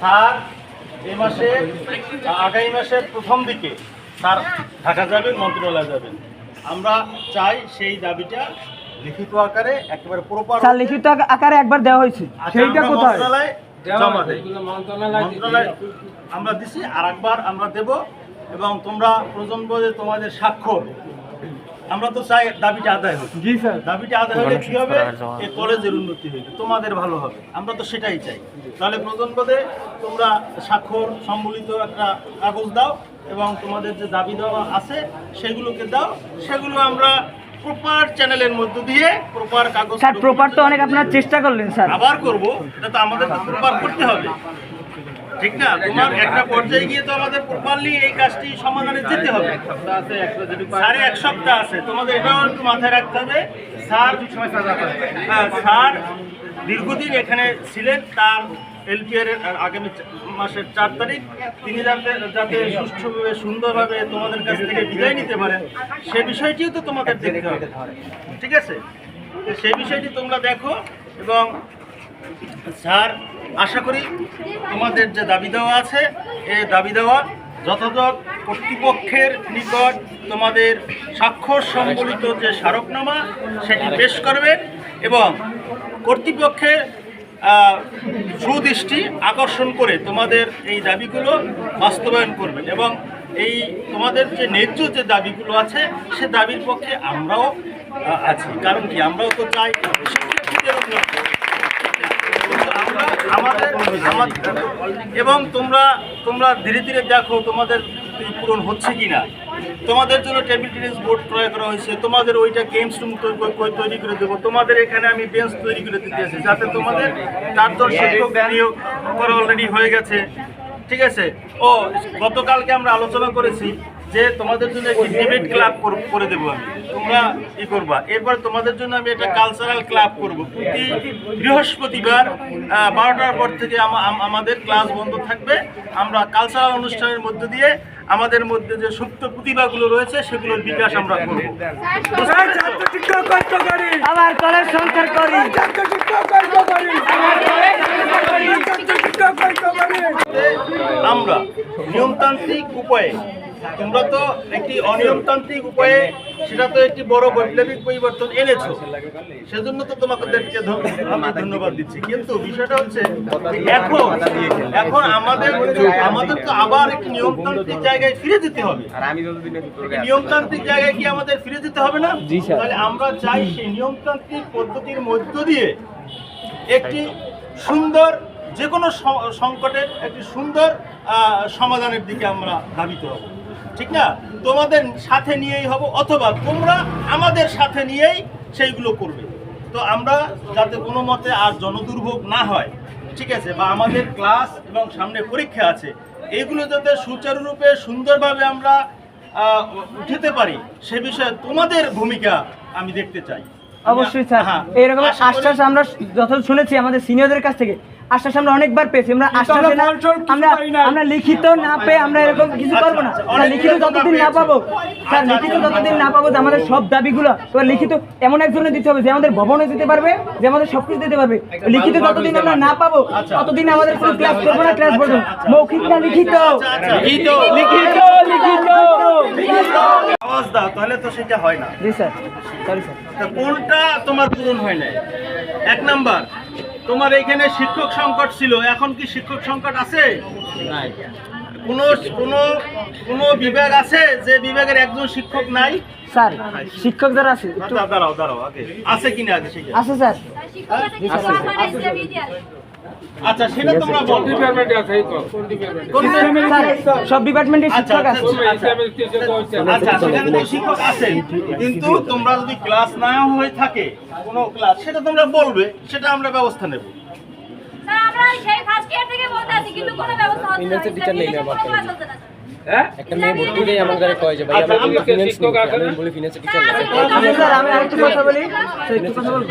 Sir এই মাসে আগামী মাসের প্রথম দিকে স্যার ঢাকা যাবেন মন্ত্রণালয়ে যাবেন। আমরা চাই সেই দাবিটা লিখিত আকারে একেবারে প্রপার স্যার লিখিত আকারে একবার দেওয়া হয়েছে। সেইটা কোথায়? জমা দেয় মন্ত্রণালয় আমরা দিছি আর একবার আমরা দেব এবং তোমরা প্রয়োজন বোধে তোমাদের স্বাক্ষর আমরা তো চাই দাবিটা আদায় হোক। জি স্যার। দাবিটা আদায় হলে কি হবে? এই কলেজের উন্নতি হবে তোমাদের ভালো হবে। আমরা তো সেটাই চাই। তাহলে প্রয়োজন বোধে তোমরা স্বাক্ষর সম্বলিত একটা কাগজ দাও এবং তোমাদের যে দাবি দেওয়া আছে সেগুলোকে দাও। সেগুলো আমরা প্রপার চ্যানেলের মধ্য দিয়ে প্রপার কাগজ স্যার প্রপার তো অনেক আপনার চেষ্টা করলেন স্যার। আবার করব। এটা তো আমাদের প্রপার করতে হবে। ঠিক না? তোমার একটা পর্যায়ে গিয়ে তো আমাদের প্রপারলি এই কাজটি সমাধানে যেতে হবে। সাড়ে এক সপ্তাহ আছে। তোমাদের এটাও একটু মাথায় রাখতে হবে। স্যার হ্যাঁ, স্যার দীর্ঘদিন এখানে ছিলেন। তার এলপিআর এর আগামী মাসের চার তারিখ। তিনি যাতে যাতে সুষ্ঠুভাবে সুন্দরভাবে তোমাদের কাছ থেকে বিদায় নিতে পারেন সে বিষয়টিও তো তোমাদের দেখতে হবে। ঠিক আছে? সেই বিষয়টি তোমরা দেখো এবং স্যার আশা করি তোমাদের যে দাবি দেওয়া আছে, এ দাবি দেওয়া যথাযথ কর্তৃপক্ষের নিকট তোমাদের স্বাক্ষর সম্বলিত যে স্মারকনামা, সেটি পেশ করবে এবং কর্তৃপক্ষের সুদৃষ্টি আকর্ষণ করে তোমাদের এই দাবিগুলো বাস্তবায়ন করবেন এবং এই তোমাদের যে ন্যায্য যে দাবিগুলো আছে, সে দাবির পক্ষে আমরাও আছি। কারণ কি, আমরাও তো চাই শিক্ষার্থীদের উন্নতি আমাদের এবং তোমরা তোমরা ধীরে ধীরে দেখো তোমাদের পূরণ হচ্ছে কি না তোমাদের জন্য টেবিল টেনিস বোর্ড ক্রয় করা হয়েছে। তোমাদের ওইটা গেমস রুম তৈরি করে দেবো। তোমাদের এখানে আমি বেঞ্চ তৈরি করে দিতে আছি যাতে তোমাদের চারজন শিক্ষক নিয়োগ করা অলরেডি হয়ে গেছে। ঠিক আছে? ও গতকালকে আমরা আলোচনা করেছি যে তোমাদের জন্য একটি ডিবেট ক্লাব করে দেবো আমি। তোমরা ই করবা। এরপর তোমাদের জন্য আমি একটা কালচারাল ক্লাব করব। প্রতি বৃহস্পতিবার বারোটার পর থেকে আমাদের ক্লাস বন্ধ থাকবে। আমরা কালচারাল অনুষ্ঠানের মধ্যে দিয়ে আমাদের মধ্যে যে সুপ্ত প্রতিভাগুলো রয়েছে সেগুলোর বিকাশ আমরা করব। আবার কলেজ সংস্কার করি। আমরা নিয়মতান্ত্রিক উপায়ে তোমরা তো একটি অনিয়মতান্ত্রিক উপায়ে সেটা তো একটি বড় বৈপ্লবিক পরিবর্তন এনেছো। সেজন্য তো তোমাদেরকে আমি ধন্যবাদ দিচ্ছি। কিন্তু বিষয়টা হচ্ছে এখন এখন আমাদের আমাদের তো আবার একটি নিয়মতান্ত্রিক জায়গায় ফিরে যেতে হবে। নিয়মতান্ত্রিক জায়গায় কি আমাদের ফিরে যেতে হবে না? তাহলে আমরা চাই সেই নিয়মতান্ত্রিক পদ্ধতির মধ্য দিয়ে একটি সুন্দর যে কোনো সংকটের একটি সুন্দর আহ, সমাধানের দিকে আমরা ধাবিত হব। ঠিক না? তোমাদের সাথে নিয়েই হব অথবা তোমরা আমাদের সাথে নিয়েই সেইগুলো করবে। তো আমরা যাতে কোনো মতে আর জনদুর্ভোগ না হয় ঠিক আছে? বা আমাদের ক্লাস এবং সামনে পরীক্ষা আছে এগুলো যাতে সুচারুরূপে সুন্দরভাবে আমরা উঠাতে পারি সে বিষয়ে তোমাদের ভূমিকা আমি দেখতে চাই। অবশ্যই স্যার। হ্যাঁ, এরকম আশা আশ্বাস আমরা যত শুনেছি আমাদের সিনিয়রদের কাছ থেকে আশ্বাস আমরা অনেকবার পেয়েছি। আমরা আশ্বাস আমরা না আমরা আমরা লিখিত না পেয়ে আমরা এরকম কিছু আচ্ছা, করব না। আচ্ছা, স্যার, লিখিত যতদিন না পাবো স্যার আচ্ছা, লিখিত আচ্ছা, যতদিন না পাবো যে আমাদের সব দাবিগুলো তোমার লিখিত এমন একজনে দিতে হবে যে আমাদের ভবনে দিতে পারবে যে আমাদের সব কিছু দিতে পারবে। লিখিত যতদিন আমরা না পাবো আচ্ছা। ততদিন আমাদের কোনো ক্লাস করব না ক্লাস করব আচ্ছা, আচ্ছা। মৌখিক না লিখিত? আচ্ছা, আচ্ছা। লিখিত লিখিত আওয়াজ দাও তাহলে তো সেটা হয় না। জি স্যার। Sorry sir. কোনটা তোমার পূরণ হয় নাই? এক নাম্বার। তোমার এখানে শিক্ষক সংকট ছিল এখন কি শিক্ষক সংকট আছে? কোনো কোনো কোনো বিভাগ আছে যে বিভাগের একজন শিক্ষক নাই? স্যার শিক্ষক যারা আছে একটু দা- দাঁড়াও দাঁড়াও আগে। আছে কিনা আগে আছে স্যার। আচ্ছা সেটা তোমরা বলো। কোন স্যার সব ডিপার্টমেন্টের আচ্ছা শিক্ষক আছে। আচ্ছা, আচ্ছা সেখানে তো শিক্ষক আছে কিন্তু তোমরা যদি ক্লাস না হয়ে থাকে কোনো ক্লাস সেটা তোমরা বলবে সেটা আমরা ব্যবস্থা নেব। স্যার আমরা সেই ফার্স্ট ইয়ার থেকে বলতে আছি কিন্তু কোনো ব্যবস্থা হচ্ছে না। নেই। একটা মেয়ে ভর্তি আমার কয় যে ভাই আচ্ছা, আমার ফিনান্স আমি বলি ফিনান্সের টিচার আরেকটু কথা বলি। একটু কথা বলব?